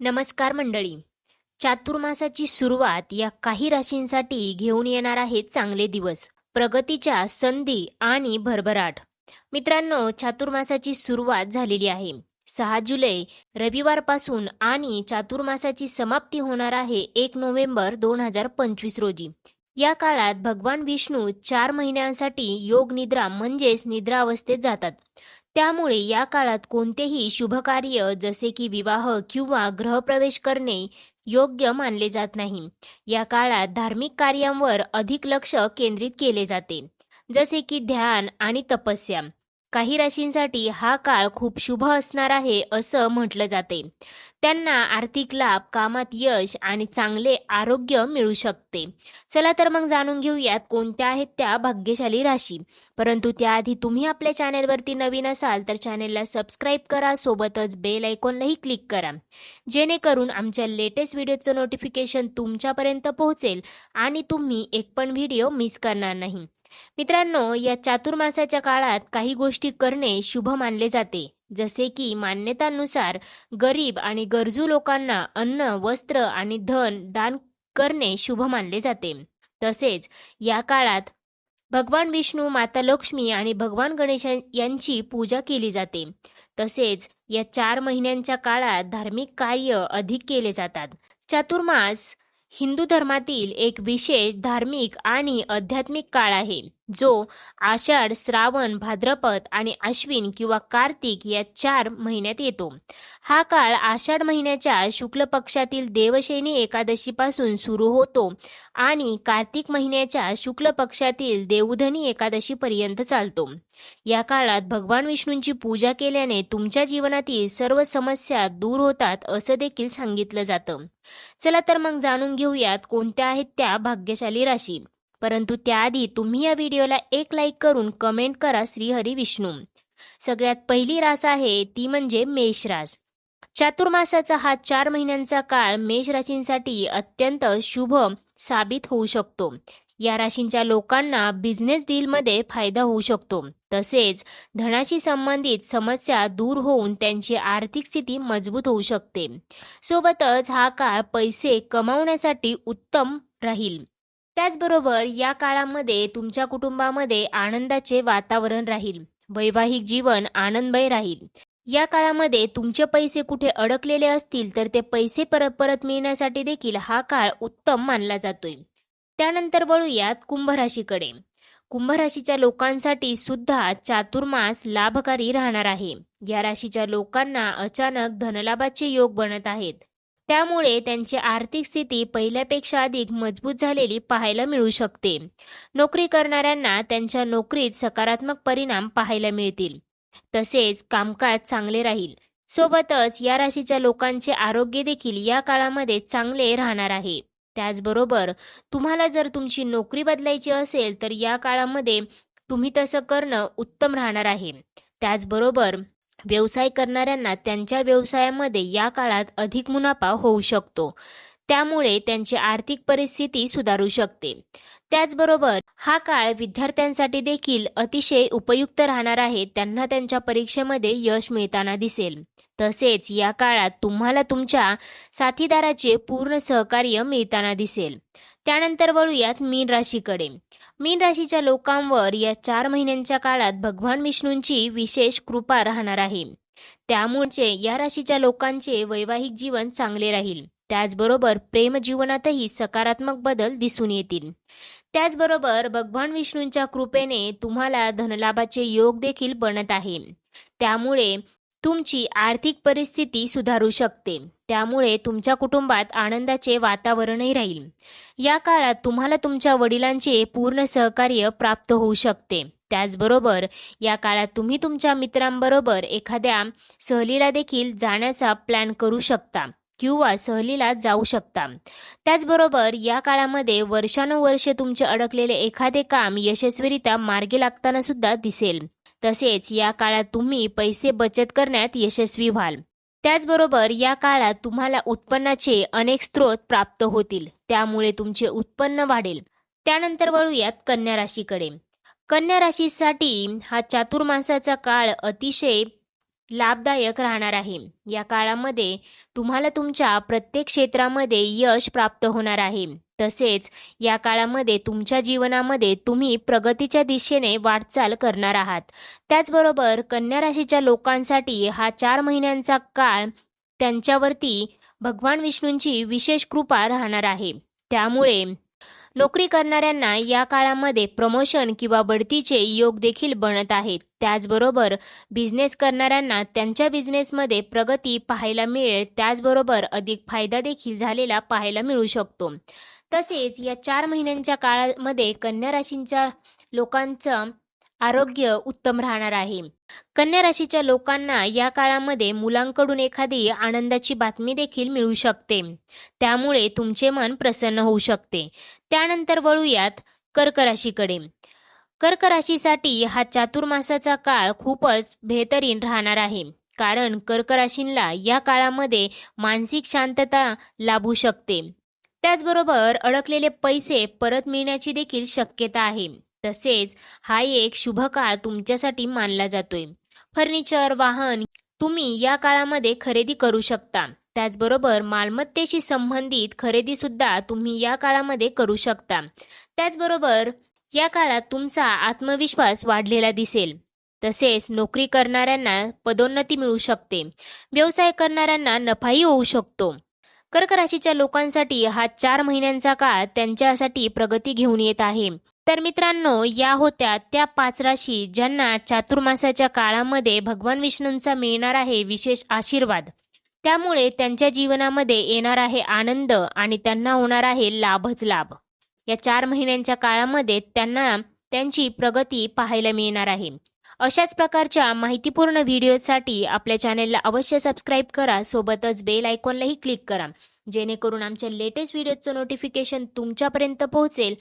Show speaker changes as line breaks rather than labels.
नमस्कार मंडळी. चातुर्मासाची सुरुवात या काही राशींसाठी घेऊन येणार आहेत चांगले दिवस प्रगतीच्या संधी आणि भरभराट. मित्रांनो चातुर्मासाची सुरुवात झालेली आहे. सहा जुलै रविवारपासून आणि चातुर्मासाची समाप्ती होणार आहे एक नोव्हेंबर दोन हजार पंचवीस रोजी. या काळात भगवान विष्णू चार महिन्यांसाठी योग निद्रा म्हणजेच निद्रा अवस्थेत जातात. त्यामुळे या काळात कोणतेही शुभकार्य जसे की विवाह किंवा ग्रहप्रवेश करणे योग्य मानले जात नाही. या काळात धार्मिक कार्यांवर अधिक लक्ष केंद्रित केले जाते. जसे की ध्यान आणि तपस्या. काही राशींसाठी हा काळ खूप शुभ असणार आहे असं म्हटलं जाते. त्यांना आर्थिक लाभ कामात यश आणि चांगले आरोग्य मिळू शकते. चला तर मग जाणून घेऊयात कोणत्या आहेत त्या भाग्यशाली राशी. परंतु त्याआधी तुम्ही आपल्या चॅनेलवरती नवीन असाल तर चॅनेलला सबस्क्राईब करा सोबतच बेल आयकॉनलाही क्लिक करा. जेणेकरून आमच्या लेटेस्ट व्हिडिओचं नोटिफिकेशन तुमच्यापर्यंत पोहोचेल आणि तुम्ही एक पण व्हिडिओ मिस करणार नाही. मित्रांनो या चातुर्मासाच्या काळात काही गोष्टी करणे शुभ मानले जाते. जसे की मान्यतानुसार गरीब आणि गरजू लोकांना अन्न वस्त्र आणि धन दान करणे शुभ मानले जाते. तसेच या काळात भगवान विष्णू माता लक्ष्मी आणि भगवान गणेश यांची पूजा केली जाते. तसेच या चार महिन्यांच्या काळात धार्मिक कार्य अधिक केले जातात. चातुर्मास हिंदू धर्मातील एक विशेष धार्मिक आणि आध्यात्मिक काळ आहे. जो आषाढ श्रावण भाद्रपद आणि अश्विन किंवा कार्तिक या चार महिन्यात येतो. हा काळ आषाढ महिन्याच्या शुक्ल पक्षातील देवशैनी एकादशीपासून सुरू होतो आणि कार्तिक महिन्याच्या शुक्ल पक्षातील देवधनी एकादशीपर्यंत चालतो. या काळात भगवान विष्णूंची पूजा केल्याने तुमच्या जीवनातील सर्व समस्या दूर होतात असं देखील सांगितलं जातं. चला तर मग जाणून घेऊयात कोणत्या आहेत त्या भाग्यशाली राशी. परंतु त्याआधी तुम्ही या व्हिडिओला एक लाईक करून कमेंट करा श्रीहरी विष्णू. सगळ्यात पहिली रास आहे ती म्हणजे मेष रास. चातुर्मासाचा हा चार महिन्यांचा काळ मेष राशींसाठी अत्यंत शुभ साबित होऊ शकतो. या राशींच्या लोकांना बिझनेस डीलमध्ये फायदा होऊ शकतो. तसेच धनाशी संबंधित समस्या दूर होऊन त्यांची आर्थिक स्थिती मजबूत होऊ शकते. सोबतच हा काळ पैसे कमावण्यासाठी उत्तम राहील. त्याचबरोबर या काळामध्ये तुमच्या कुटुंबामध्ये आनंदाचे वातावरण राहील वैवाहिक जीवन आनंदमय राहील. या काळामध्ये तुमचे पैसे कुठे अडकलेले असतील तर ते पैसे परत परत मिळण्यासाठी देखील हा काळ उत्तम मानला जातोय. त्यानंतर वळूयात कुंभ राशीकडे कुंभ राशीच्या लोकांसाठी सुद्धा चातुर्मास लाभकारी राहणार आहे. या राशीच्या लोकांना अचानक धनलाभाचे योग बनत आहेत. त्यामुळे त्यांची आर्थिक स्थिती पहिल्यापेक्षा अधिक मजबूत झालेली पाहायला मिळू शकते. नोकरी करणाऱ्यांना त्यांच्या नोकरीत सकारात्मक परिणाम पाहायला मिळतील. तसेच कामकाज चांगले राहील. सोबतच या राशीच्या लोकांचे आरोग्य देखील या काळामध्ये चांगले राहणार आहे. त्याचबरोबर तुम्हाला जर तुमची नोकरी बदलायची असेल तर या काळामध्ये तुम्ही तसं करणं उत्तम राहणार आहे. त्याचबरोबर व्यवसाय करणाऱ्यांना त्यांच्या व्यवसायामध्ये या काळात अधिक मुनाफा होऊ शकतो. त्यामुळे त्यांची आर्थिक परिस्थिती सुधारू शकते. त्याचबरोबर हा काळ विद्यार्थ्यांसाठी देखील अतिशय उपयुक्त राहणार आहे. त्यांना त्यांच्या परीक्षेमध्ये यश मिळताना दिसेल. तसेच या काळात तुम्हाला तुमच्या साथीदाराचे पूर्ण सहकार्य मिळताना दिसेल. त्यानंतर वळूयात मीन राशीकडे. मीन राशीच्या लोकांवर या चार महिन्यांच्या काळात भगवान विष्णूंची विशेष कृपा राहणार आहे. त्यामुळे या राशीच्या लोकांचे वैवाहिक जीवन चांगले राहील. त्याचबरोबर प्रेम जीवनातही सकारात्मक बदल दिसून येतील. त्याचबरोबर भगवान विष्णूंच्या कृपेने तुम्हाला धनलाभाचे योग देखील बनत आहे. त्यामुळे तुमची आर्थिक परिस्थिती सुधारू शकते. त्यामुळे तुमच्या कुटुंबात आनंदाचे वातावरणही राहील. या काळात तुम्हाला तुमच्या वडिलांचे पूर्ण सहकार्य प्राप्त होऊ शकते. त्याचबरोबर या काळात तुम्ही तुमच्या मित्रांबरोबर एखाद्या सहलीला देखील जाण्याचा प्लॅन करू शकता किंवा सहलीला जाऊ शकता. त्याचबरोबर या काळामध्ये वर्षानुवर्षे तुमचे अडकलेले एखादे काम यशस्वीरित्या मार्गी लागताना सुद्धा दिसेल. तसेच या काळात तुम्ही पैसे बचत करण्यात यशस्वी व्हाल. त्याचबरोबर या काळात तुम्हाला उत्पन्नाचे अनेक स्रोत प्राप्त होतील. त्यामुळे तुमचे उत्पन्न वाढेल. त्यानंतर वळूयात कन्या राशीकडे. कन्या राशीसाठी हा चातुर्मासाचा काळ अतिशय लाभदायक राहणार आहे. या काळामध्ये तुम्हाला तुमच्या प्रत्येक क्षेत्रामध्ये यश प्राप्त होणार आहे. तसेच या काळामध्ये तुमच्या जीवनामध्ये तुम्ही प्रगतीच्या दिशेने वाटचाल करणार आहात. त्याचबरोबर कन्या राशीच्या लोकांसाठी हा चार महिन्यांचा काळ त्यांच्यावरती भगवान विष्णूंची विशेष कृपा राहणार आहे. त्यामुळे नोकरी करणाऱ्यांना या काळामध्ये प्रमोशन किंवा बढतीचे योग देखील बनत आहेत. त्याचबरोबर बिझनेस करणाऱ्यांना त्यांच्या बिझनेसमध्ये प्रगती पाहायला मिळेल. त्याचबरोबर अधिक फायदा देखील झालेला पाहायला मिळू शकतो. तसेच या चार महिन्यांच्या काळामध्ये कन्या राशींच्या लोकांचं आरोग्य उत्तम राहणार आहे. कन्या राशीच्या लोकांना या काळामध्ये मुलांकडून एखादी आनंदाची बातमी देखील मिळू शकते. त्यामुळे तुमचे मन प्रसन्न होऊ शकते. त्यानंतर वळूयात कर्क राशीकडे. कर्क राशीसाठी हा चातुर्मासाचा काळ खूपच बेहतरीन राहणार आहे. कारण कर्क राशींना या काळामध्ये मानसिक शांतता लाभू शकते. त्याचबरोबर अडकलेले पैसे परत मिळण्याची देखील शक्यता आहे. तसेच हा एक शुभ काळ तुमच्यासाठी मानला जातोय. फर्निचर वाहन तुम्ही या काळामध्ये खरेदी करू शकता. त्याचबरोबर मालमत्तेशी संबंधित खरेदी सुद्धा तुम्ही या काळामध्ये करू शकता. त्याचबरोबर या काळात तुमचा आत्मविश्वास वाढलेला दिसेल. तसेच नोकरी करणाऱ्यांना पदोन्नती मिळू शकते. व्यवसाय करणाऱ्यांना नफाही होऊ शकतो. कर्क राशीच्या लोकांसाठी हा चार महिन्यांचा काळ त्यांच्यासाठी प्रगती घेऊन येत आहे. तर मित्रांनो या होत्या त्या पाच राशी ज्यांना चातुर्मासाच्या काळामध्ये भगवान विष्णूंचा मिळणार आहे विशेष आशीर्वाद. त्यामुळे त्यांच्या जीवनामध्ये येणार आहे आनंद आणि त्यांना होणार आहे लाभच लाभ. या चार महिन्यांच्या काळामध्ये त्यांना त्यांची प्रगती पाहायला मिळणार आहे. अशाच प्रकारच्या माहितीपूर्ण व्हिडिओसाठी आपल्या चॅनेलला अवश्य सबस्क्राईब करा. सोबतच बेल आयकॉनलाही क्लिक करा. जेणेकरून आमच्या लेटेस्ट व्हिडिओचं नोटिफिकेशन तुमच्यापर्यंत पोहोचेल.